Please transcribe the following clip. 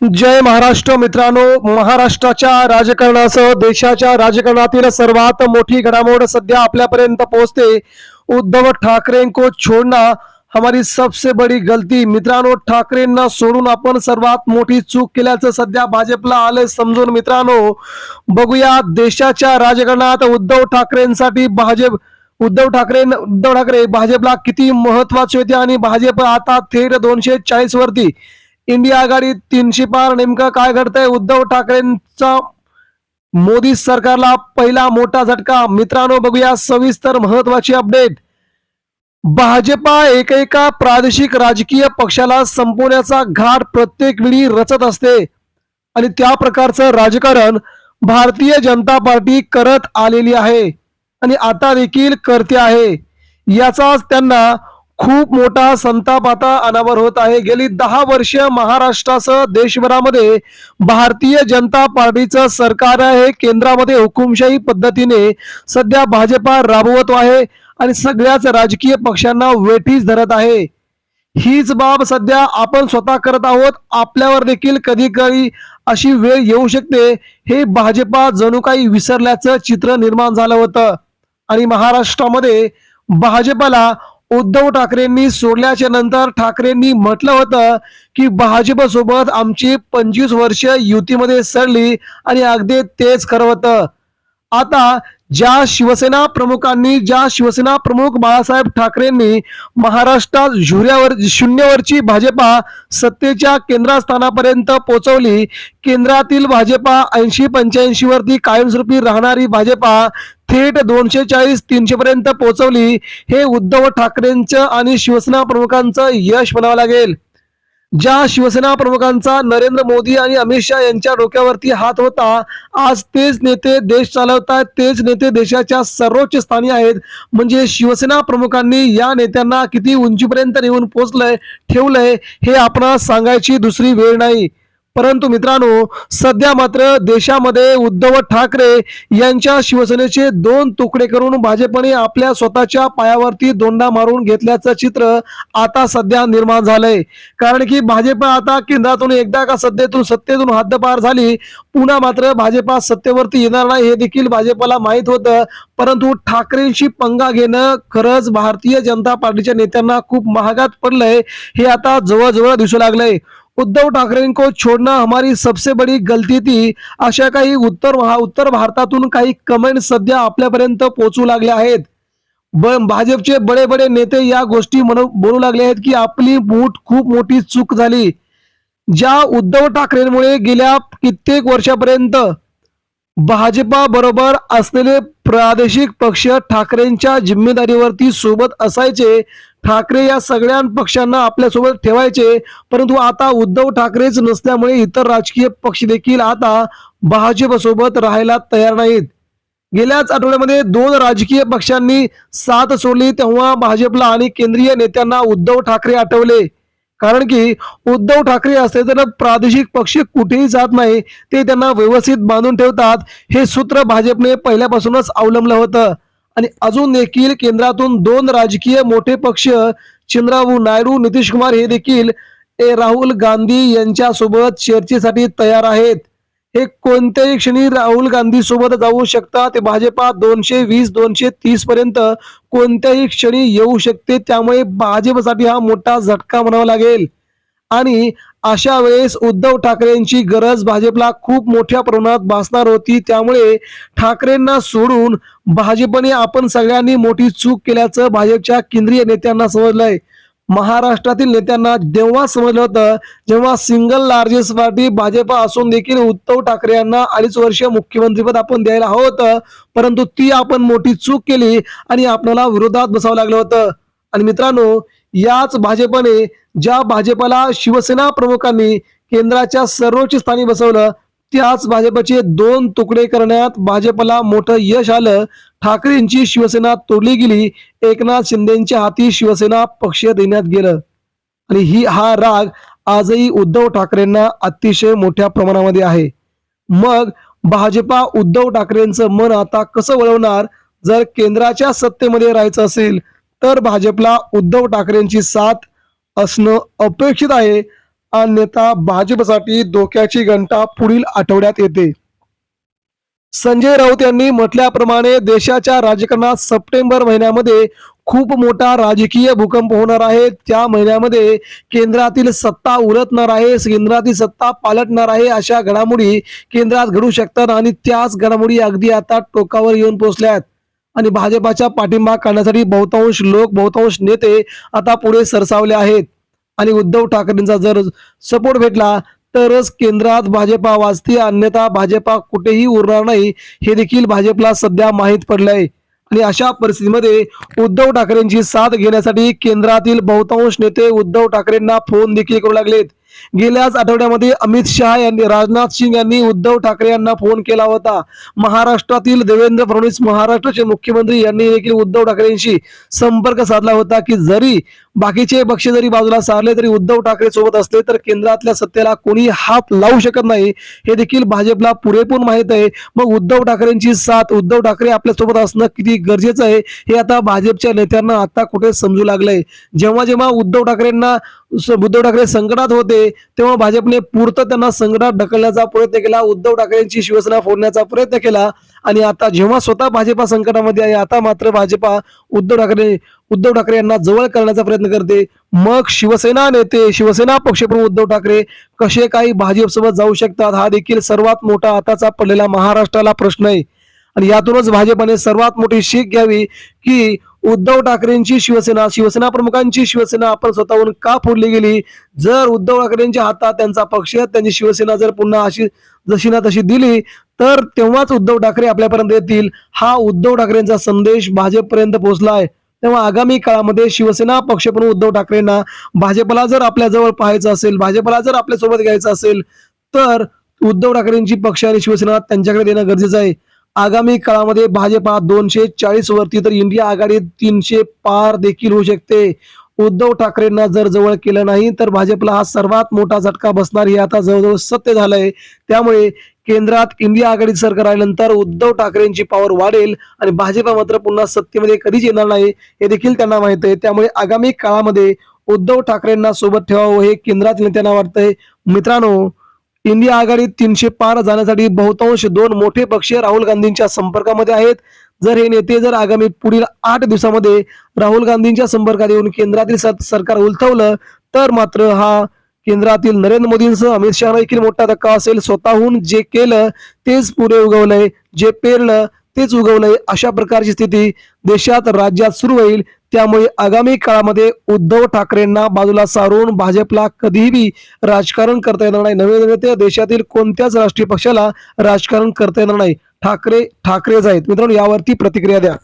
जय महाराष्ट्र मित्रांनो महाराष्ट्राच्या राजकारणासह देशाच्या राजकारणातील सर्वात मोठी घडामोड सध्या आपल्यापर्यंत पोहोचते. उद्धव ठाकरेंको छोडना हमारी सबसे बडी गलती. मित्रांनो ठाकरेंना सोडून आपण सर्वात मोठी चूक केल्याचं सध्या भाजपला आले समजून मित्रांनो. बघूया देशाच्या राजकारणात उद्धव ठाकरेंसाठी भाजप उद्धव ठाकरे उद्धव ठाकरे भाजपला किती महत्त्वाचे होते आणि भाजप आता थेट दोनशे चाळीस वरती इंडिया आघाडी तीनशे पार नेमकं काय घडतंय? उद्धव ठाकरेंचा मोदी सरकारला पहिला मोठा झटका. मित्रांनो बघूया सविस्तर महत्वाची अपडेट. भाजपा एकेका प्रादेशिक राजकीय पक्षाला संपवण्याचा घाट प्रत्येक वेळी रचत असते. आणि त्या प्रकारचं राजकारण भारतीय जनता पार्टी करत आलेली आहे. आणि आता देखील करते आहे. याचाच त्यांना खूप मोठा संताप आता अनावर होत आहे. गेली दहा वर्ष महाराष्ट्रासह देशभरामध्ये भारतीय जनता पार्टीचं सरकार आहे. केंद्रामध्ये हुकुमशाही पद्धतीने सध्या भाजपा राबवत आहे आणि सगळ्याच राजकीय पक्षांना वेठीस धरत आहे. हीच बाब सध्या आपण स्वतः करत आहोत. आपल्यावर देखील कधी कधी अशी वेळ येऊ शकते. हे भाजपा जणू काही विसरल्याचं चित्र निर्माण झालं होतं. आणि महाराष्ट्रामध्ये भाजपला उद्धव ठाकरेंनी सोडल्याच्या नंतर ठाकरेंनी म्हटलं होतं की भाजप सोबत आमची पंचवीस वर्ष युतीमध्ये सरली आणि अगदी तेच खरं होतं. आता ज्या शिवसेना प्रमुखांनी ज्या शिवसेना प्रमुख बाळासाहेब ठाकरेंनी महाराष्ट्रात झुऱ्यावर शून्यवरची भाजपा सत्तेच्या केंद्रस्थानापर्यंत पोहोचवली केंद्रातील भाजपा ऐंशी पंच्याऐंशी वरती कायमस्वरूपी राहणारी भाजपा थेट दोनशे चाळीस तीनशे पर्यंत पोहोचवली हे उद्धव ठाकरेंचं आणि शिवसेना प्रमुखांचं यश म्हणावं लागेल. ज्या शिवसेना प्रमुखांचा नरेंद्र मोदी आणि अमित शहा यांच्या डोक्यावरती हात होता आज तेच नेते देश चालवत आहेत तेच नेते देशाच्या सर्वोच्च स्थानी आहेत. म्हणजे शिवसेना प्रमुखांनी या नेत्यांना किती उंचीपर्यंत नेऊन पोचलंय ठेवलंय हे आपणास सांगायची दुसरी वेळ नाही. परंतु मित्रांनो सध्या मात्र देशामध्ये उद्धव ठाकरे यांच्या शिवसेनेचे दोन तुकडे करून भाजपने आपल्या स्वतःच्या पायावरती दोंडा मारून घेतल्याचं चित्र आता सध्या निर्माण झालंय. कारण की भाजप आता केंद्रातून एकदा का सत्तेतून सत्तेतून हद्दपार झाली पुन्हा मात्र भाजपा सत्तेवरती येणार नाही हे देखील भाजपला माहीत होतं. परंतु ठाकरेंशी पंगा घेणं खरंच भारतीय जनता पार्टीच्या नेत्यांना खूप महागात पडलंय हे आता जवळजवळ दिसू लागलंय. उद्धव ठाकरे को छोड़ना हमारी सबसे बड़ी गलती थी. अशा काही उत्तर उत्तर भारतातून काही कमेंट सध्या आपल्यापर्यंत पोहोचू लागले आहेत. भाजपचे बडे बडे नेते या गोष्टी म्हणू बोलू लागले आहेत की आपली मूठ खूप मोठी चूक झाली. ज्या उद्धव ठाकरेंमुळे गेल्या कित्येक वर्षापर्यंत भाजपा बरोबर असलेले प्रादेशिक पक्ष ठाकरेंच्या जिम्मेदारीवरती सोबत असायचे ठाकरे या सगळ्या पक्षांना आपल्यासोबत ठेवायचे परंतु आता उद्धव ठाकरेच नसल्यामुळे इतर राजकीय पक्ष देखील आता भाजपसोबत राहायला तयार नाहीत. गेल्याच आठवड्यामध्ये दोन राजकीय पक्षांनी साथ सोडली तेव्हा भाजपला आणि केंद्रीय नेत्यांना उद्धव ठाकरे आठवले. कारण की उद्धव ठाकरे असले तर प्रादेशिक पक्ष कुठेही जात नाही ते त्यांना व्यवस्थित बांधून ठेवतात हे सूत्र भाजपने पहिल्यापासूनच अवलंबलं होतं. आणि अजून देखील केंद्रातून दोन राजकीय मोठे पक्ष चंद्राबाबू नायडू नितीश कुमार हे देखील ए राहुल गांधी यांच्या सोबत चर्चेसाठी तयार आहेत. हे कोणत्याही क्षणी राहुल गांधी सोबत जाऊ शकतात. ते भाजपा दोनशे वीस दोनशे तीस पर्यंत कोणत्याही क्षणी येऊ शकते. त्यामुळे भाजपसाठी हा मोठा झटका म्हणावा लागेल. आणि अशा वेळेस उद्धव ठाकरेंची गरज भाजपला खूप मोठ्या प्रमाणात भासणार होती. त्यामुळे ठाकरेंना सोडून भाजपने आपण सगळ्यांनी मोठी चूक केल्याचं भाजपच्या केंद्रीय नेत्यांना समजलंय. महाराष्ट्रातील नेत्यांना जेव्हा समजलं होतं जेव्हा सिंगल लार्जेस्ट पार्टी भाजपा असून देखील उद्धव ठाकरे यांना अडीच वर्ष मुख्यमंत्रीपद आपण द्यायला हवं होतं परंतु ती आपण मोठी चूक केली आणि आपल्याला विरोधात बसावं लागलं होतं. आणि मित्रांनो याच भाजपने ज्या भाजपला शिवसेना प्रमुखांनी केंद्राच्या सर्वोच्च स्थानी बसवलं त्याच भाजपचे दोन तुकडे करण्यात भाजपला मोठं यश आलं. ठाकरेंची शिवसेना तोडली गेली एकनाथ शिंदेच्या हाती शिवसेना पक्ष देण्यात गेलं. आणि ही हा राग आजही उद्धव ठाकरेंना अतिशय मोठ्या प्रमाणामध्ये आहे. मग भाजपा उद्धव ठाकरेंचं मन आता कसं वळवणार? जर केंद्राच्या सत्तेमध्ये राहायचं असेल तर भाजपला उद्धव ठाकरेंची साथ असणं अपेक्षित आहे. अन्यथा भाजपसाठी धोक्याची घंटा पुढील आठवड्यात येते. संजय राऊत यांनी म्हटल्याप्रमाणे देशाच्या राजकारणात सप्टेंबर महिन्यामध्ये खूप मोठा राजकीय भूकंप होणार आहे. त्या महिन्यामध्ये केंद्रातील सत्ता उलटणार आहे केंद्रातील सत्ता पालटणार आहे अशा घडामोडी केंद्रात घडू शकतात आणि त्याच घडामोडी अगदी आता टोकावर येऊन पोहोचल्यात. आणि भाजपाच्या पाठिंबा काढण्यासाठी बहुतांश लोक बहुतांश नेते आता पुढे सरसावले आहेत. आणि उद्धव ठाकरेंचा जर सपोर्ट भेटला तरच केंद्रात भाजपा वाचते अन्यथा भाजपा कुठेही उरणार नाही हे देखील भाजपला सध्या माहीत पडलंय. आणि अशा परिस्थितीमध्ये उद्धव ठाकरेंची साथ घेण्यासाठी केंद्रातील बहुतांश नेते उद्धव ठाकरेंना फोन देखील करू लागलेत. गेल्याच आठवड्यामध्ये अमित शहा यांनी राजनाथ सिंग यांनी उद्धव ठाकरे यांना फोन केला होता. महाराष्ट्रातील देवेंद्र फडणवीस महाराष्ट्राचे मुख्यमंत्री यांनी देखील उद्धव ठाकरेंशी संपर्क साधला होता की जरी बाकीचे पक्ष जरी बाजूला सारले तरी उद्धव ठाकरे सोबत असले तर केंद्रातल्या सत्तेला कोणी हात लावू शकत नाही. हे देखील भाजपला पुरेपूर माहीत आहे. मग उद्धव ठाकरेंची साथ उद्धव ठाकरे आपल्यासोबत असणं किती गरजेचं आहे हे आता भाजपच्या नेत्यांना आता कुठे समजू लागलंय. जेव्हा जेव्हा उद्धव ठाकरेंना उद्धव ठाकरे संकटात होते तेव्हा भाजपने पूर्त त्यांना संकटात ढकलण्याचा प्रयत्न केला उद्धव ठाकरेंची शिवसेना फोडण्याचा प्रयत्न केला. आणि आता जेव्हा स्वतः भाजपा संकटामध्ये आहे आता मात्र भाजपा उद्धव ठाकरे उद्धव ठाकरे यांना जवळ करण्याचा प्रयत्न करते. मग शिवसेना नेते शिवसेना पक्षप्रमुख उद्धव ठाकरे कसे काही भाजपसोबत जाऊ शकतात? हा देखील सर्वात मोठा आताचा पडलेला महाराष्ट्राला प्रश्न आहे. आणि यातूनच भाजपाने सर्वात मोठी शीख घ्यावी की उद्धव ठाकरेंची शिवसेना शिवसेना प्रमुखांची शिवसेना आपण स्वतःहून का फोडली गेली? जर उद्धव ठाकरेंच्या हातात त्यांचा पक्ष त्यांची शिवसेना जर पुन्हा अशी जशी ना तशी दिली तर तेव्हाच उद्धव ठाकरे आपल्यापर्यंत येतील. हा उद्धव ठाकरेंचा संदेश भाजपपर्यंत पोहोचला आहे तेव्हा आगामी काळामध्ये शिवसेना पक्षप्रमुख उद्धव ठाकरेंना भाजपला जर आपल्या जवळ पाहायचं असेल भाजपला जर आपल्यासोबत घ्यायचं असेल तर उद्धव ठाकरेंची पक्ष आणि शिवसेना त्यांच्याकडे देणं गरजेचं आहे. आगामी काळामध्ये भाजपा दोनशे चाळीस वरती तर इंडिया आघाडी तीनशे पार देखील होऊ शकते. उद्धव ठाकरेंना जर जवळ केलं नाही तर भाजपला हा सर्वात मोठा झटका बसणार. हे आता जवळजवळ सत्य झालंय. त्यामुळे केंद्रात इंडिया आघाडीत सरकार आल्यानंतर उद्धव ठाकरेंची पॉवर वाढेल आणि भाजपा मात्र पुन्हा सत्तेमध्ये कधीच येणार नाही हे देखील त्यांना माहीत आहे. त्यामुळे आगामी काळामध्ये उद्धव ठाकरेंना सोबत ठेवावं हे केंद्रातील नेत्यांना वाटतंय. मित्रांनो इंडिया आघाडीत तीनशे पार जाण्यासाठी बहुतांश दोन मोठे पक्ष राहुल गांधींच्या संपर्कामध्ये आहेत. जर हे नेते जर आगामी पुढील आठ दिवसामध्ये राहुल गांधींच्या संपर्कात येऊन केंद्रातील सर- सरकार उलथवलं तर मात्र हा केंद्रातील नरेंद्र मोदींसह अमित शहा देखील मोठा धक्का असेल. स्वतःहून जे केलं तेच पुढे उगवलंय जे पेरलं तेच उगवलंय. अशा प्रकारची स्थिती देशात राज्यात सुरू होईल. त्यामुळे आगामी काळामध्ये उद्धव ठाकरेंना बाजूला सारून भाजपला कधीही राजकारण करता येणार नाही. नवे नवे ते देशातील कोणत्याच राष्ट्रीय पक्षाला राजकारण करता येणार नाही. ठाकरे ठाकरेच आहेत. मित्रांनो यावरती प्रतिक्रिया द्या.